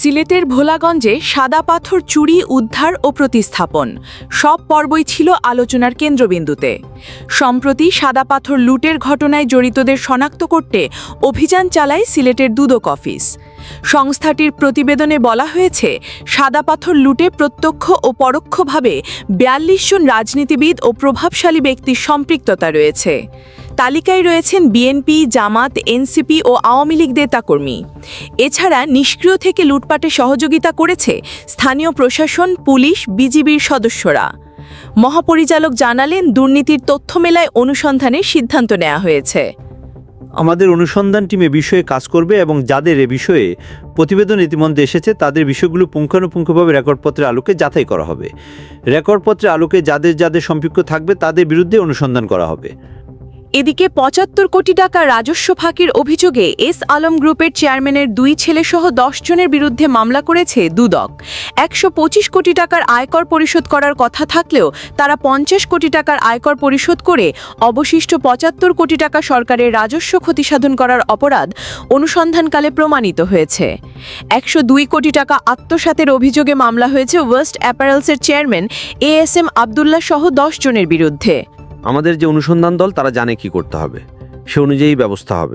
সিলেটের ভোলাগঞ্জে সাদা পাথর চুরি, উদ্ধার ও প্রতিস্থাপন। সব পর্বই ছিল আলোচনার কেন্দ্রবিন্দুতে। সম্প্রতি সাদা পাথর লুটের ঘটনায় জড়িতদের শনাক্ত করতে অভিযান চালায় সিলেটের দুদক অফিস। সংস্থাটির প্রতিবেদনে বলা হয়েছে, সাদা পাথর লুটে প্রত্যক্ষ ও পরোক্ষভাবে বিয়াল্লিশ জন রাজনীতিবিদ ও প্রভাবশালী ব্যক্তির সম্পৃক্ততা রয়েছে। তালিকায় রয়েছেন বিএনপি, জামাত, এনসিপি ও আওয়ামী লীগ নেতাকর্মী। এছাড়া নিষ্ক্রিয় থেকে লুটপাটে সহযোগিতা করেছে স্থানীয় প্রশাসন, পুলিশ, বিজিবির সদস্যরা। মহাপরিচালক জানালেন, দুর্নীতির তথ্য মেলায় অনুসন্ধানের সিদ্ধান্ত নেওয়া হয়েছে। আমাদের অনুসন্ধান টিমে বিষয়ে কাজ করবে এবং যাদের এ বিষয়ে প্রতিবেদন ইতিমধ্যে এসেছে, তাদের বিষয়গুলো পুঙ্খানুপুঙ্খভাবে রেকর্ডপত্রের আলোকে যাচাই করা হবে। রেকর্ডপত্রের আলোকে যাদের যাদের সম্পৃক্ত থাকবে, তাদের বিরুদ্ধে অনুসন্ধান করা হবে। এদিকে পঁচাত্তর কোটি টাকা রাজস্ব ফাঁকির অভিযোগে এস আলম গ্রুপের চেয়ারম্যানের দুই ছেলেসহ দশ জনের বিরুদ্ধে মামলা করেছে দুদক। একশো পঁচিশ কোটি টাকার আয়কর পরিশোধ করার কথা থাকলেও তারা পঞ্চাশ কোটি টাকার আয়কর পরিশোধ করে অবশিষ্ট পঁচাত্তর কোটি টাকা সরকারের রাজস্ব ক্ষতিসাধন করার অপরাধ অনুসন্ধানকালে প্রমাণিত হয়েছে। একশো দুই কোটি টাকা আত্মসাতের অভিযোগে মামলা হয়েছে West অ্যাপারেলসের chairman A S M Abdullah সহ দশ জনের বিরুদ্ধে। আমাদের যে অনুসন্ধান দল তারা জানে কি করতে হবে। সে অনুযায়ী ব্যবস্থা হবে।